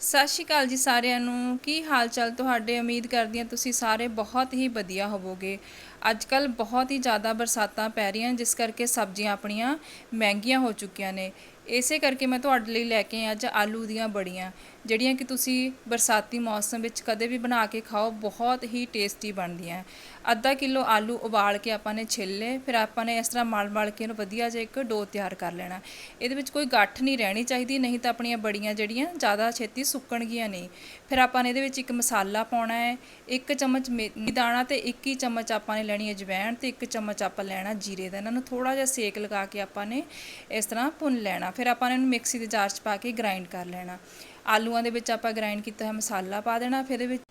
ਸਤਿ ਸ਼੍ਰੀ ਅਕਾਲ ਜੀ ਸਾਰਿਆਂ ਨੂੰ। ਕੀ ਹਾਲ ਚਾਲ ਤੁਹਾਡੇ? ਉਮੀਦ ਕਰਦੀ ਹਾਂ ਤੁਸੀਂ ਸਾਰੇ ਬਹੁਤ ਹੀ ਵਧੀਆ ਹੋਵੋਗੇ। ਅੱਜ ਕੱਲ ਬਹੁਤ ਹੀ ਜ਼ਿਆਦਾ ਬਰਸਾਤਾਂ ਪੈ ਰਹੀਆਂ, ਜਿਸ ਕਰਕੇ ਸਬਜ਼ੀਆਂ ਆਪਣੀਆਂ ਮਹਿੰਗੀਆਂ ਹੋ ਚੁੱਕੀਆਂ ਨੇ। ਇਸੇ ਕਰਕੇ ਮੈਂ ਤੁਹਾਡੇ ਲਈ ਲੈ ਕੇ ਅੱਜ ਆਲੂ ਦੀਆਂ ਬੜੀਆਂ, ਜਿਹੜੀਆਂ ਕਿ ਤੁਸੀਂ ਬਰਸਾਤੀ ਮੌਸਮ ਵਿੱਚ ਕਦੇ ਵੀ ਬਣਾ ਕੇ ਖਾਓ, ਬਹੁਤ ਹੀ ਟੇਸਟੀ ਬਣਦੀਆਂ। ਅੱਧਾ ਕਿਲੋ ਆਲੂ ਉਬਾਲ ਕੇ ਆਪਾਂ ਨੇ ਛਿੱਲੇ, ਫਿਰ ਆਪਾਂ ਨੇ ਇਸ ਤਰ੍ਹਾਂ ਮਲ-ਮਲ ਕੇ ਇਹਨੂੰ ਵਧੀਆ ਜਿਹਾ ਇੱਕ ਡੋ ਤਿਆਰ ਕਰ ਲੈਣਾ। ਇਹਦੇ ਵਿੱਚ ਕੋਈ ਗੱਠ ਨਹੀਂ ਰਹਿਣੀ ਚਾਹੀਦੀ, ਨਹੀਂ ਤਾਂ ਆਪਣੀਆਂ ਬੜੀਆਂ ਜਿਹੜੀਆਂ ਜ਼ਿਆਦਾ ਛੇਤੀ ਸੁੱਕਣਗੀਆਂ ਨਹੀਂ। ਫਿਰ ਆਪਾਂ ਨੇ ਇਹਦੇ ਵਿੱਚ ਇੱਕ ਮਸਾਲਾ ਪਾਉਣਾ ਹੈ, ਇੱਕ ਚਮਚ ਮੇਥੀ ਦਾਣਾ ਤੇ ਇੱਕ ਹੀ ਚਮਚ ਆਪਾਂ ਨੇ ਲੈਣੀ ਅਜਵਾਇਣ ਜਵੈਣ ਤੇ ਇੱਕ ਚਮਚ ਆਪਾਂ ਲੈਣਾ ਜੀਰੇ ਦਾ। ਇਹਨਾਂ ਨੂੰ ਥੋੜਾ ਜਿਹਾ ਸੇਕ ਲਗਾ ਕੇ ਆਪਾਂ ਨੇ ਇਸ ਤਰ੍ਹਾਂ ਭੁੰਨ ਲੈਣਾ। ਫਿਰ ਆਪਾਂ ਇਹਨੂੰ ਮਿਕਸੀ ਦੇ ਜਾਰ 'ਚ ਪਾ ਕੇ ਗ੍ਰਾਈਂਡ ਕਰ ਲੈਣਾ। ਆਲੂਆਂ ਦੇ ਵਿੱਚ ਆਪਾਂ ਗ੍ਰਾਈਂਡ ਕੀਤਾ ਹੋਇਆ ਮਸਾਲਾ ਪਾ ਦੇਣਾ, ਫਿਰ ਇਹਦੇ ਵਿੱਚ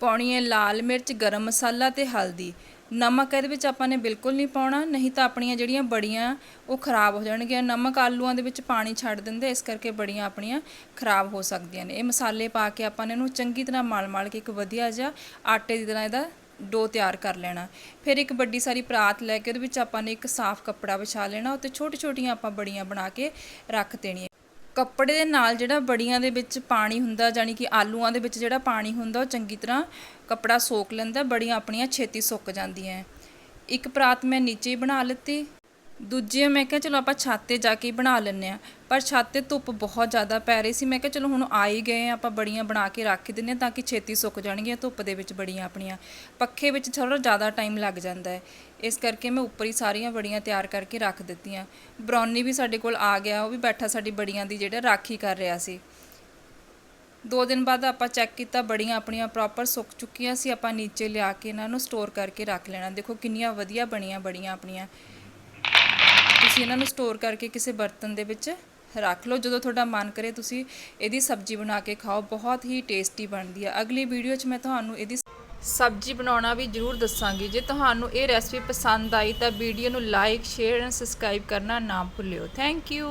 ਪਾਉਣੀ ਹੈ ਲਾਲ ਮਿਰਚ, ਗਰਮ ਮਸਾਲਾ ਤੇ ਹਲਦੀ। ਨਮਕ ਇਹਦੇ ਵਿੱਚ ਆਪਾਂ ਨੇ ਬਿਲਕੁਲ ਨਹੀਂ ਪਾਉਣਾ, ਨਹੀਂ ਤਾਂ ਆਪਣੀਆਂ ਜਿਹੜੀਆਂ ਬੜੀਆਂ ਉਹ ਖਰਾਬ ਹੋ ਜਾਣਗੀਆਂ। ਨਮਕ ਆਲੂਆਂ ਦੇ ਵਿੱਚ ਪਾਣੀ ਛੱਡ ਦਿੰਦੇ, ਇਸ ਕਰਕੇ ਬੜੀਆਂ ਆਪਣੀਆਂ ਖਰਾਬ ਹੋ ਸਕਦੀਆਂ ਨੇ। ਇਹ ਮਸਾਲੇ ਪਾ ਕੇ ਆਪਾਂ ਨੇ ਇਹਨੂੰ ਚੰਗੀ ਤਰ੍ਹਾਂ ਮਲ-ਮਲ ਕੇ ਇੱਕ ਵਧੀਆ ਜਿਹਾ ਆਟੇ ਦੀ ਤਰ੍ਹਾਂ ਇਹਦਾ ਡੋ ਤਿਆਰ ਕਰ ਲੈਣਾ। ਫਿਰ ਇੱਕ ਵੱਡੀ ਸਾਰੀ ਪਰਾਤ ਲੈ ਕੇ ਉਹਦੇ ਵਿੱਚ ਆਪਾਂ ਨੇ ਇੱਕ ਸਾਫ਼ ਕੱਪੜਾ ਵਿਛਾ ਲੈਣਾ ਉੱਤੇ ਛੋਟੀ-ਛੋਟੀਆਂ ਆਪਾਂ ਬੜੀਆਂ ਬਣਾ ਕੇ ਰੱਖ ਦੇਣੀਆਂ। ਕੱਪੜੇ ਦੇ ਨਾਲ ਜਿਹੜਾ ਬੜੀਆਂ ਦੇ ਵਿੱਚ ਪਾਣੀ ਹੁੰਦਾ ਜਾਨੀ ਕਿ ਆਲੂਆਂ ਦੇ ਵਿੱਚ ਜਿਹੜਾ ਪਾਣੀ ਹੁੰਦਾ, ਉਹ ਚੰਗੀ ਤਰ੍ਹਾਂ ਕੱਪੜਾ ਸੋਕ ਲੈਂਦਾ, ਬੜੀਆਂ ਆਪਣੀਆਂ ਛੇਤੀ ਸੁੱਕ ਜਾਂਦੀਆਂ। ਇੱਕ ਪਰਾਤ ਮੈਂ ਨੀਚੇ ਹੀ ਬਣਾ ਲਿੱਤੀ। ਦੂਜੀ ਮੈਂ ਕਿਹਾ, ਚਲੋ ਆਪਾਂ ਛੱਤ ਤੇ ਜਾ ਕੇ ਹੀ ਬਣਾ ਲੈਂਦੇ ਆ ਪਰ ਛੱਤ ਤੇ ਧੁੱਪ ਬਹੁਤ ਜ਼ਿਆਦਾ ਪੈ ਰਹੀ ਸੀ। ਮੈਂ ਕਿਹਾ, ਚਲੋ ਹੁਣ ਆ ਹੀ ਗਏ ਆ ਆਪਾਂ ਬੜੀਆਂ ਬਣਾ ਕੇ ਰੱਖ ਦਿੰਦੇ ਹਾਂ ਤਾਂ ਕਿ ਛੇਤੀ ਸੁੱਕ ਜਾਣਗੀਆਂ ਧੁੱਪ ਦੇ ਵਿੱਚ ਬੜੀਆਂ ਆਪਣੀਆਂ। ਪੱਖੇ ਵਿੱਚ ਥੋੜਾ ਜ਼ਿਆਦਾ ਟਾਈਮ ਲੱਗ ਜਾਂਦਾ ਹੈ। ਇਸ ਕਰਕੇ ਮੈਂ ਉੱਪਰ ਹੀ ਸਾਰੀਆਂ ਬੜੀਆਂ ਤਿਆਰ ਕਰਕੇ ਰੱਖ ਦਿੱਤੀਆਂ। ਬਰੌਨੀ ਵੀ ਸਾਡੇ ਕੋਲ ਆ ਗਿਆ, ਉਹ ਵੀ ਬੈਠਾ ਸਾਡੀ ਬੜੀਆਂ ਦੀ ਜਿਹੜਾ ਰਾਖੀ ਕਰ ਰਿਹਾ ਸੀ। ਦੋ ਦਿਨ ਬਾਅਦ ਆਪਾਂ ਚੈੱਕ ਕੀਤਾ, ਬੜੀਆਂ ਆਪਣੀਆਂ ਪ੍ਰੋਪਰ ਸੁੱਕ ਚੁੱਕੀਆਂ ਸੀ। ਆਪਾਂ ਨੀਚੇ ਲਿਆ ਕੇ ਇਹਨਾਂ ਨੂੰ ਸਟੋਰ ਕਰਕੇ ਰੱਖ ਲੈਣਾ। ਦੇਖੋ ਕਿੰਨੀਆਂ ਵਧੀਆ ਬਣੀਆਂ, ਬੜੀਆਂ ਆਪਣੀਆਂ। ਤੁਸੀਂ ਇਹਨਾਂ ਨੂੰ ਸਟੋਰ ਕਰਕੇ ਕਿਸੇ ਬਰਤਨ ਦੇ ਵਿੱਚ ਰੱਖ ਲਓ। ਜਦੋਂ ਤੁਹਾਡਾ ਮਨ ਕਰੇ ਤੁਸੀਂ ਇਹਦੀ ਸਬਜ਼ੀ ਬਣਾ ਕੇ ਖਾਓ। ਬਹੁਤ ਹੀ ਟੇਸਟੀ ਬਣਦੀ ਹੈ ਅਗਲੀ ਵੀਡੀਓ 'ਚ ਮੈਂ ਤੁਹਾਨੂੰ ਇਹਦੀ ਸਬਜ਼ੀ ਬਣਾਉਣਾ ਵੀ ਜ਼ਰੂਰ ਦੱਸਾਂਗੀ। ਜੇ ਤੁਹਾਨੂੰ ਇਹ ਰੈਸਪੀ ਪਸੰਦ ਆਈ ਤਾਂ ਵੀਡੀਓ ਨੂੰ ਲਾਈਕ ਸ਼ੇਅਰ ਐਂਡ ਸਬਸਕ੍ਰਾਈਬ ਕਰਨਾ ਨਾ ਭੁੱਲਿਓ। Thank you